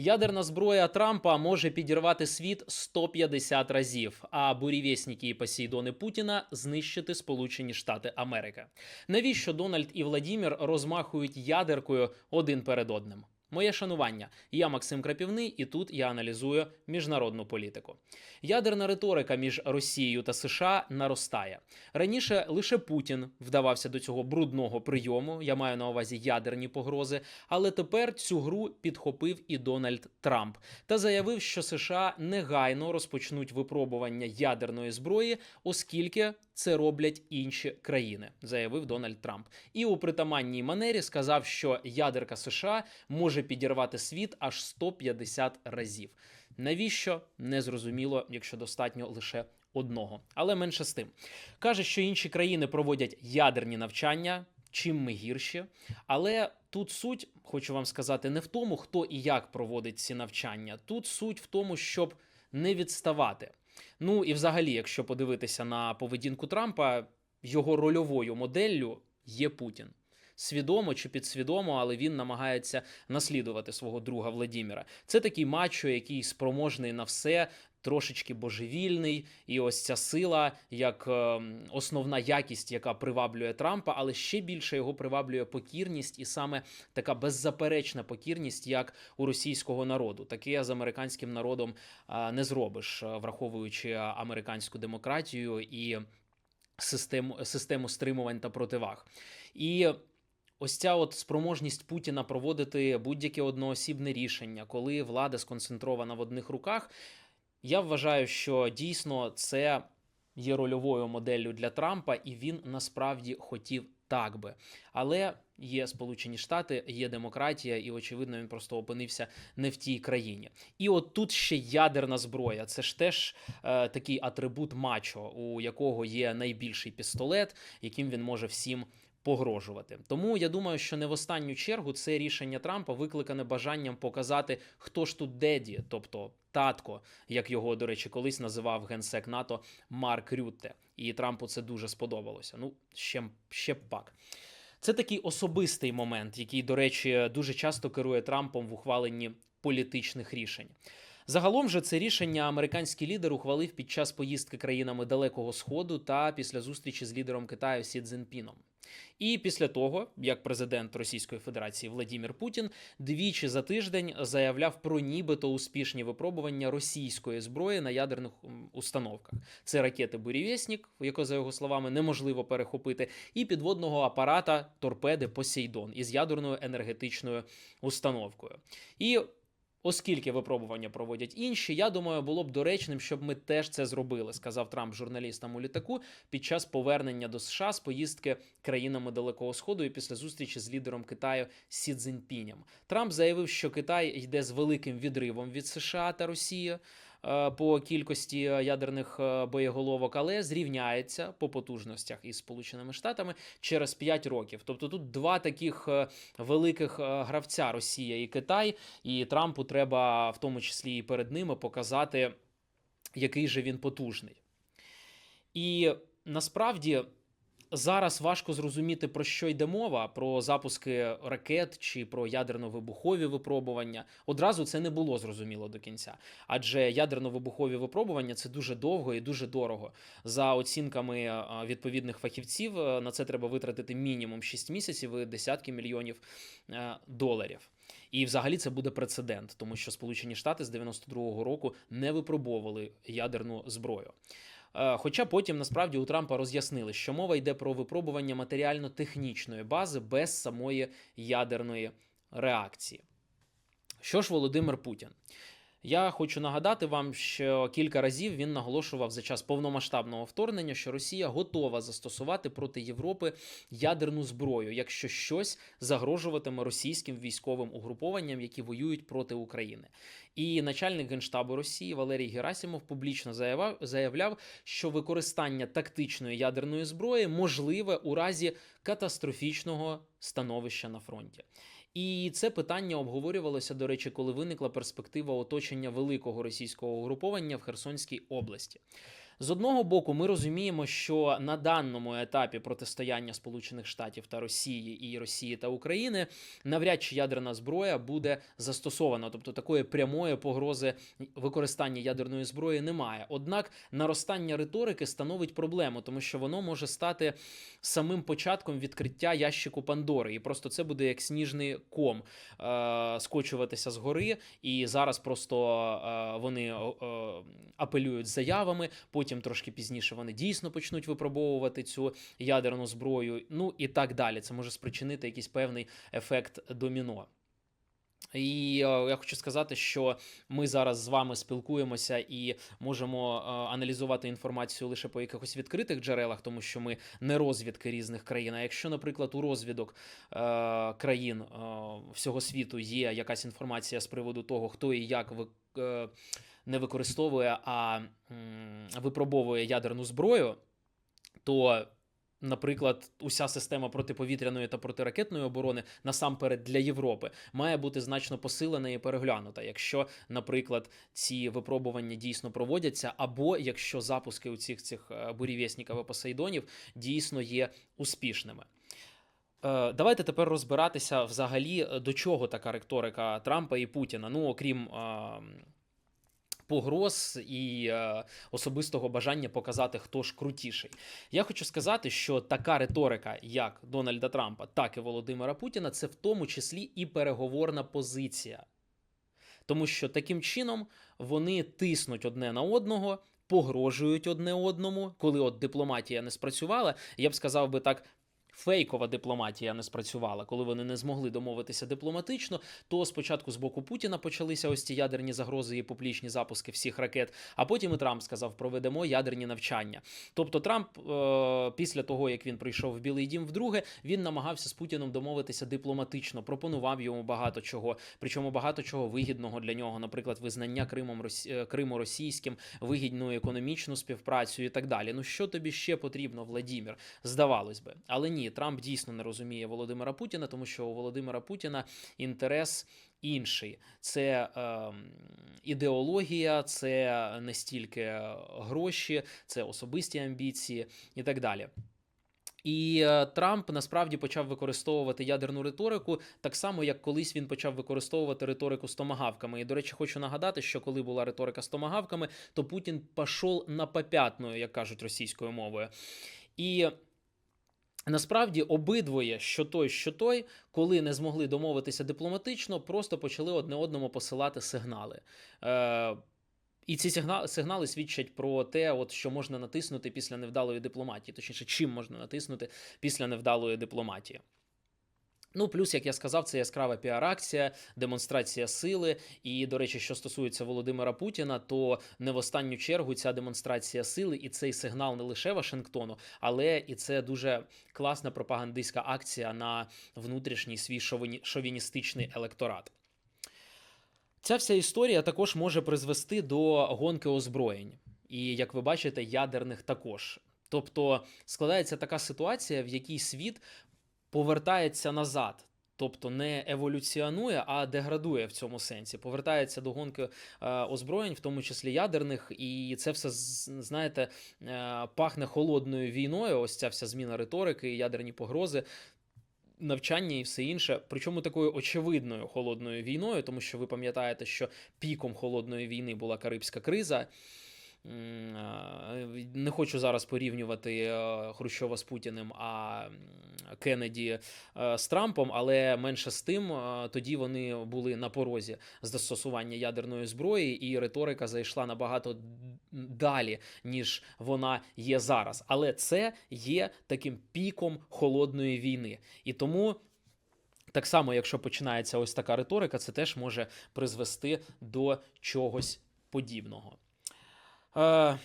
Ядерна зброя Трампа може підірвати світ 150 разів, а бурівєсники і посейдони Путіна знищити Сполучені Штати Америки. Навіщо Дональд і Владімір розмахують ядеркою один перед одним? Моє шанування. Я Максим Крапівний, і тут я аналізую міжнародну політику. Ядерна риторика між Росією та США наростає. Раніше лише Путін вдавався до цього брудного прийому. Я маю на увазі ядерні погрози. Але тепер цю гру підхопив і Дональд Трамп та заявив, що США негайно розпочнуть випробування ядерної зброї, оскільки це роблять інші країни, заявив Дональд Трамп. І у притаманній манері сказав, що ядерка США може підірвати світ аж 150 разів. Навіщо незрозуміло, якщо достатньо лише одного, але менше з тим каже, що інші країни проводять ядерні навчання. Чим ми гірші, але тут суть, хочу вам сказати, не в тому, хто і як проводить ці навчання. Тут суть в тому, щоб не відставати. Ну і взагалі, якщо подивитися на поведінку Трампа, його рольовою моделлю є Путін. Свідомо чи підсвідомо, але він намагається наслідувати свого друга Владіміра. Це такий мачо, який спроможний на все, трошечки божевільний, і ось ця сила, як е, основна якість, яка приваблює Трампа, але ще більше його приваблює покірність, і саме така беззаперечна покірність, як у російського народу. Таке з американським народом е, не зробиш, е, враховуючи американську демократію і систему, систему стримувань та противаг. І Ось ця от спроможність Путіна проводити будь-яке одноосібне рішення, коли влада сконцентрована в одних руках. Я вважаю, що дійсно це є рольовою моделлю для Трампа, і він насправді хотів так би. Але є Сполучені Штати, є демократія, і очевидно, він просто опинився не в тій країні. І от тут ще ядерна зброя. Це ж теж е, такий атрибут мачо, у якого є найбільший пістолет, яким він може всім погрожувати. Тому я думаю, що не в останню чергу це рішення Трампа викликане бажанням показати, хто ж тут деді, тобто татко, як його, до речі, колись називав генсек НАТО Марк Рютте. І Трампу це дуже сподобалося. Ну, ще, ще пак. Це такий особистий момент, який, до речі, дуже часто керує Трампом в ухваленні політичних рішень. Загалом же це рішення американський лідер ухвалив під час поїздки країнами Далекого Сходу та після зустрічі з лідером Китаю Сі Цзіньпіном. І після того, як президент Російської Федерації Владімір Путін двічі за тиждень заявляв про нібито успішні випробування російської зброї на ядерних установках. Це ракети Бурєвєснік, яку, за його словами, неможливо перехопити, і підводного апарата торпеди Посейдон із ядерною енергетичною установкою. І Оскільки випробування проводять інші, я думаю, було б доречним, щоб ми теж це зробили, сказав Трамп журналістам у літаку під час повернення до США з поїздки країнами Далекого Сходу і після зустрічі з лідером Китаю Сі Цзіньпінем. Трамп заявив, що Китай йде з великим відривом від США та Росії. По кількості ядерних боєголовок, але зрівняється по потужностях із Сполученими Штатами через 5 років. Тобто тут два таких великих гравця Росія і Китай, і Трампу треба в тому числі і перед ними показати, який же він потужний. І насправді зараз важко зрозуміти, про що йде мова: про запуски ракет чи про ядерно-вибухові випробування. Одразу це не було зрозуміло до кінця. Адже ядерно-вибухові випробування це дуже довго і дуже дорого. За оцінками відповідних фахівців, на це треба витратити мінімум 6 місяців і десятки мільйонів доларів. І, взагалі, це буде прецедент, тому що Сполучені Штати з 92-го року не випробовували ядерну зброю. Хоча потім насправді у Трампа роз'яснили, що мова йде про випробування матеріально-технічної бази без самої ядерної реакції. Що ж, Володимир Путін? Я хочу нагадати вам, що кілька разів він наголошував за час повномасштабного вторгнення, що Росія готова застосувати проти Європи ядерну зброю, якщо щось загрожуватиме російським військовим угрупованням, які воюють проти України. І начальник генштабу Росії Валерій Герасимов публічно заявляв, що використання тактичної ядерної зброї можливе у разі катастрофічного становища на фронті. І це питання обговорювалося, до речі, коли виникла перспектива оточення великого російського угруповання в Херсонській області. З одного боку, ми розуміємо, що на даному етапі протистояння Сполучених Штатів та Росії і Росії та України навряд чи ядерна зброя буде застосована, тобто такої прямої погрози використання ядерної зброї немає. Однак наростання риторики становить проблему, тому що воно може стати самим початком відкриття ящику Пандори, і просто це буде як сніжний ком е- скочуватися згори, і зараз просто е- вони е- апелюють заявами. Потім трошки пізніше вони дійсно почнуть випробовувати цю ядерну зброю. Ну і так далі. Це може спричинити якийсь певний ефект доміно. І е, я хочу сказати, що ми зараз з вами спілкуємося і можемо е, аналізувати інформацію лише по якихось відкритих джерелах, тому що ми не розвідки різних країн. А якщо, наприклад, у розвідок е, країн е, всього світу є якась інформація з приводу того, хто і як ви, е, не використовує, а випробовує ядерну зброю, то Наприклад, уся система протиповітряної та протиракетної оборони насамперед для Європи має бути значно посилена і переглянута, якщо, наприклад, ці випробування дійсно проводяться, або якщо запуски у цих цих е, бурівєсніків і посейдонів дійсно є успішними. Е, Давайте тепер розбиратися взагалі е, до чого така риторика Трампа і Путіна. Ну окрім. Погроз і е, особистого бажання показати, хто ж крутіший. Я хочу сказати, що така риторика, як Дональда Трампа, так і Володимира Путіна, це в тому числі і переговорна позиція. Тому що таким чином вони тиснуть одне на одного, погрожують одне одному, коли от дипломатія не спрацювала. Я б сказав би так. Фейкова дипломатія не спрацювала, коли вони не змогли домовитися дипломатично. То спочатку з боку Путіна почалися ось ці ядерні загрози і публічні запуски всіх ракет. А потім і Трамп сказав, проведемо ядерні навчання. Тобто, Трамп, е- після того як він прийшов в Білий Дім вдруге, він намагався з Путіном домовитися дипломатично, пропонував йому багато чого, причому багато чого вигідного для нього, наприклад, визнання Кримом Росі... е, Криму російським, вигідну економічну співпрацю і так далі. Ну що тобі ще потрібно, Владімір? Здавалось би, але ні. Трамп дійсно не розуміє Володимира Путіна, тому що у Володимира Путіна інтерес інший. Це е, ідеологія, це не стільки гроші, це особисті амбіції і так далі. І е, Трамп насправді почав використовувати ядерну риторику так само, як колись він почав використовувати риторику з томагавками. І, до речі, хочу нагадати, що коли була риторика з томагавками, то Путін пішов на попятную, як кажуть російською мовою. І Насправді обидвоє, що той, що той, коли не змогли домовитися дипломатично, просто почали одне одному посилати сигнали. Е, і ці сигнали, сигнали свідчать про те, от, що можна натиснути після невдалої дипломатії, точніше, чим можна натиснути після невдалої дипломатії. Ну, плюс, як я сказав, це яскрава піар-акція, демонстрація сили. І, до речі, що стосується Володимира Путіна, то не в останню чергу ця демонстрація сили і цей сигнал не лише Вашингтону, але і це дуже класна пропагандистська акція на внутрішній свій шовіністичний електорат. Ця вся історія також може призвести до гонки озброєнь. І, як ви бачите, ядерних також. Тобто складається така ситуація, в якій світ повертається назад. Тобто не еволюціонує, а деградує в цьому сенсі. Повертається до гонки е, озброєнь, в тому числі ядерних, і це все знаєте е, пахне холодною війною. Ось ця вся зміна риторики, ядерні погрози. Навчання і все інше, причому такою очевидною холодною війною, тому що ви пам'ятаєте, що піком холодної війни була Карибська криза. Е, Не хочу зараз порівнювати е, Хрущова з Путіним, а Кеннеді е, з Трампом, але менше з тим, тоді вони були на порозі застосування ядерної зброї, і риторика зайшла набагато далі, ніж вона є зараз. Але це є таким піком холодної війни. І тому. Так само, якщо починається ось така риторика, це теж може призвести до чогось подібного. Е,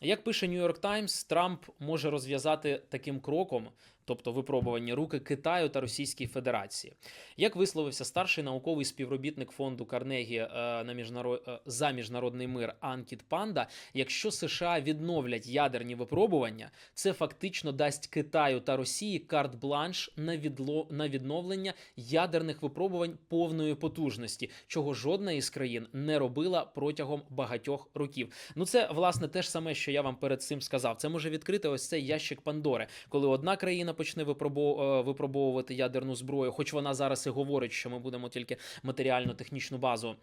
як пише New York Times, Трамп може розв'язати таким кроком тобто випробувані руки Китаю та Російській Федерації. Як висловився старший науковий співробітник фонду Карнегі е, на міжнарод... е, за міжнародний мир Анкіт Панда, якщо США відновлять ядерні випробування, це фактично дасть Китаю та Росії карт-бланш на відло... на відновлення ядерних випробувань повної потужності, чого жодна із країн не робила протягом багатьох років. Ну це власне те ж саме, що я вам перед цим сказав. Це може відкрити ось цей ящик Пандори, коли одна країна почне е, випробовувати ядерну зброю, хоч вона зараз і говорить, що ми будемо тільки матеріально-технічну базу.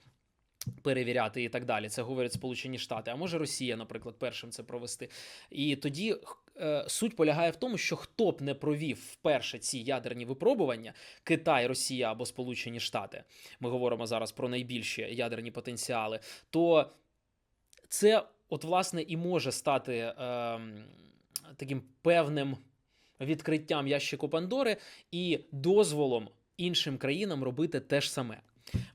Перевіряти і так далі. Це говорять Сполучені Штати. А може Росія, наприклад, першим це провести. І тоді е, суть полягає в тому, що хто б не провів вперше ці ядерні випробування Китай, Росія або Сполучені Штати. Ми говоримо зараз про найбільші ядерні потенціали. То це, от, власне, і може стати е, таким певним відкриттям ящику Пандори і дозволом іншим країнам робити те ж саме.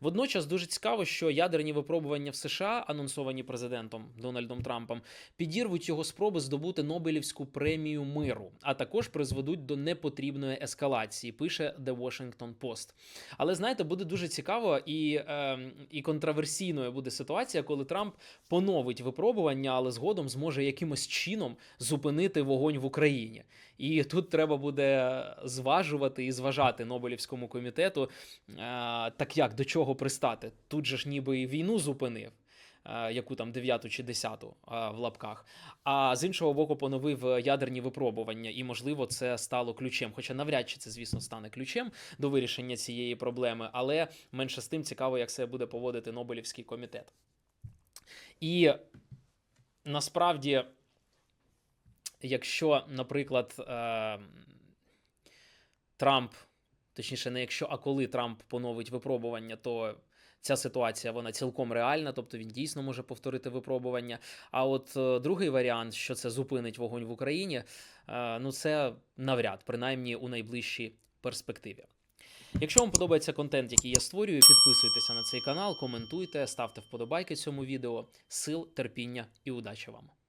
Водночас дуже цікаво, що ядерні випробування в США, анонсовані президентом Дональдом Трампом, підірвуть його спроби здобути Нобелівську премію миру, а також призведуть до непотрібної ескалації. Пише The Washington Post. Але знаєте, буде дуже цікаво і, е, і контраверсійною буде ситуація, коли Трамп поновить випробування, але згодом зможе якимось чином зупинити вогонь в Україні. І тут треба буде зважувати і зважати Нобелівському комітету, е, так як до чого пристати. Тут же ж ніби і війну зупинив. е, Яку там дев'яту чи десяту е, в лапках, а з іншого боку, поновив е, ядерні випробування, і можливо це стало ключем. Хоча навряд чи це, звісно, стане ключем до вирішення цієї проблеми, але менше з тим цікаво, як себе буде поводити Нобелівський комітет. І насправді, якщо, наприклад, Трамп, точніше, не якщо, а коли Трамп поновить випробування, то ця ситуація вона цілком реальна, тобто він дійсно може повторити випробування. А от е, другий варіант, що це зупинить вогонь в Україні, е, ну це навряд, принаймні у найближчій перспективі. Якщо вам подобається контент, який я створюю, підписуйтеся на цей канал, коментуйте, ставте вподобайки цьому відео. Сил, терпіння і удачі вам!